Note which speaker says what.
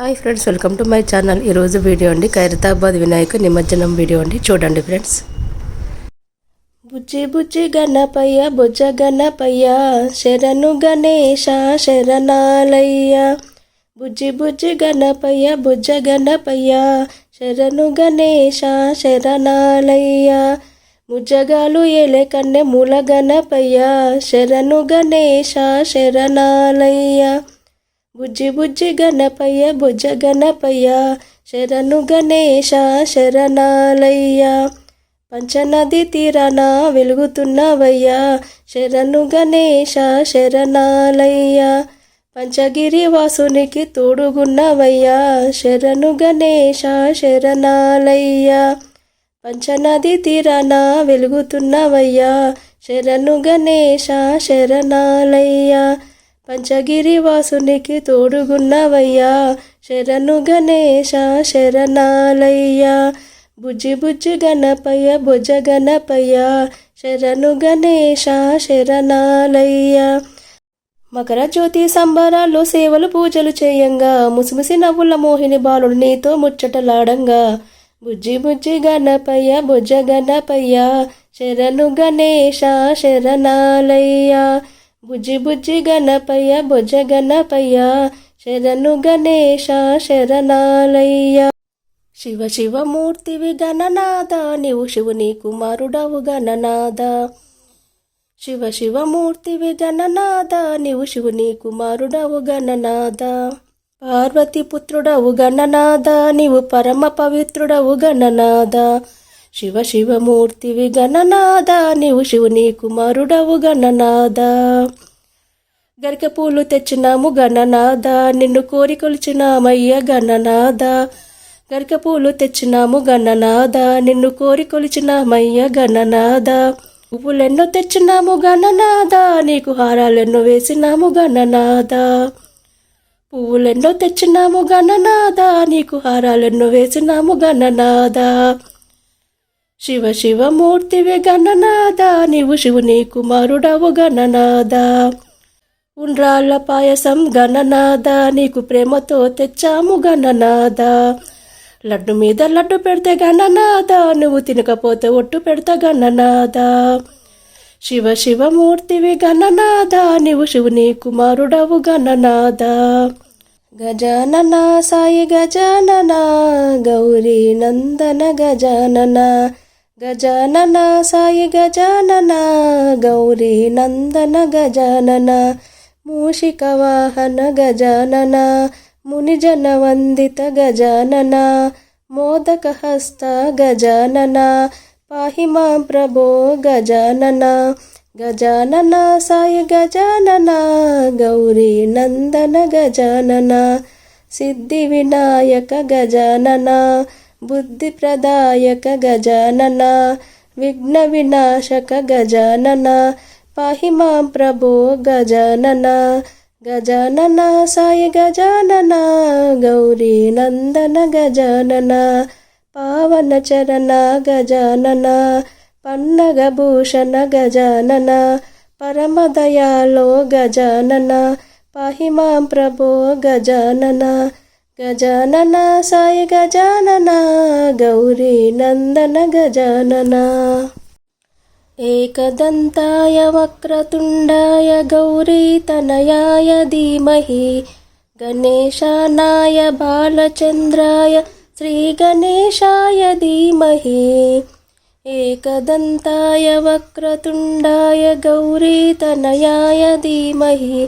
Speaker 1: Hi friends welcome to my channel. ఈరోజు video అండి ఖైరతాబాద్ వినాయక నిమజ్జనం వీడియో అండి. చూడండి ఫ్రెండ్స్. బుజ్జి బుజ్జి గణపయ్య బుజ్జ గణపయ్య శరణు గణేశ శరణాలయ్య. బుజ్జి బుజ్జి గణపయ్య బుజ్జ గణపయ్య శరణు గణేశ శరణాలయ్య. ముజ్జగాలు ఏలే కన్నె మూల గణపయ్య శరణు గణేశ శరణాలయ్య. బుజ్జి బుజ్జి గణపయ్య భుజ గణపయ్య శరణు గణేశ శరణాలయ్య. పంచనది తీరాన వెలుగుతున్నవయ్యా శరణు గణేశ శరణాలయ్య. పంచగిరి వాసునికి తోడుగున్నవయ్యా శరణు గణేశ శరణాలయ్య. పంచనది తీరాన వెలుగుతున్నవయ్యా శరణు గణేశ శరణాలయ్యా. పంచగిరి వాసునికి తోడుగున్నవయ్యా శరణు గణేశ శరణాలయ్య. బుజ్జి బుజ్జి గణపయ్య భుజ గణపయ్య శరణు గణేశ శరణాలయ్య. మకర జ్యోతి సంబరాల్లో సేవలు పూజలు చేయంగా ముసిముసి నవ్వుల మోహిని బాలుడు నీతో ముచ్చటలాడంగా. బుజ్జి బుజ్జి గణపయ్య భుజ గణపయ్య శరణు గణేశ శరణాలయ్య. బుజ్జి బుజ్జి గణపయ్య భుజ గణపయ్య శరణు గణేశ శరణాలయ్య. శివ శివమూర్తివి గణనాథ నీవు శివుని కుమారుడవు గణనాథ. శివ శివమూర్తివి గణనాథ నీవు శివుని కుమారుడవు గణనాథ. పార్వతి పుత్రుడవు గణనాథ నీవు పరమ పవిత్రుడవు గణనాథ. శివ శివమూర్తివి గణనాథ నీవు శివుని కుమారుడవు గణనాథ గరిక పూలు తెచ్చినాము గణనాథ నిన్ను కోరి కొలిచినామయ్య గణనాథ గరిక పూలు తెచ్చినాము గణనాథ నిన్ను కోరి కొలిచినామయ్య గణనాథ పువ్వులెన్నో తెచ్చినాము గణనాథ నీకు హారాలెన్నో వేసినాము గణనాథ పువ్వులెన్నో తెచ్చినాము గణనాథ నీకు హారాలెన్నో వేసినాము గణనాథ శివ శివమూర్తివి గణనాథ నీవు శివుని కుమారుడవు గణనాథ ఉండ్రాళ్ళ పాయసం గణనాథ నీకు ప్రేమతో తెచ్చాము గణనాథ లడ్డు మీద లడ్డు పెడితే గణనాథ నువ్వు తినకపోతే ఒట్టు పెడతా గణనాథ శివ శివమూర్తివి గణనాథ నీవు శివుని కుమారుడవు గణనాథ గజానన సాయి గజానన గౌరీ నందన గజానన. గజానన సాయి గజానన గౌరీ నందన గజానన మూషిక వాహన గజానన మునిజన వందిత గజానన మోదక హస్త గజానన పాహి మాం ప్రభో గజానన గజానన సాయి గజానన గౌరీ నందన గజానన సిద్ధి వినాయక గజానన బుద్ధి ప్రదాయక గజానన విఘ్న వినాశక గజానన పాహి మాం ప్రభో గజానన గజానన సాయి గజానన గౌరీ నందన గజానన పావన చరణ గజానన పన్నగ భూషణ గజానన పరమదయాలో గజానన పాహి మాం ప్రభో గజానన गजानना साय गजानना गौरीनन्दन गजानना। एकदन्ताय वक्रतुण्डाय गौरीतनयाय धीमहि गणेशानाय बालचन्द्राय श्रीगणेशाय धीमहि। एकदन्ताय वक्रतुण्डाय गौरीतनयाय धीमहि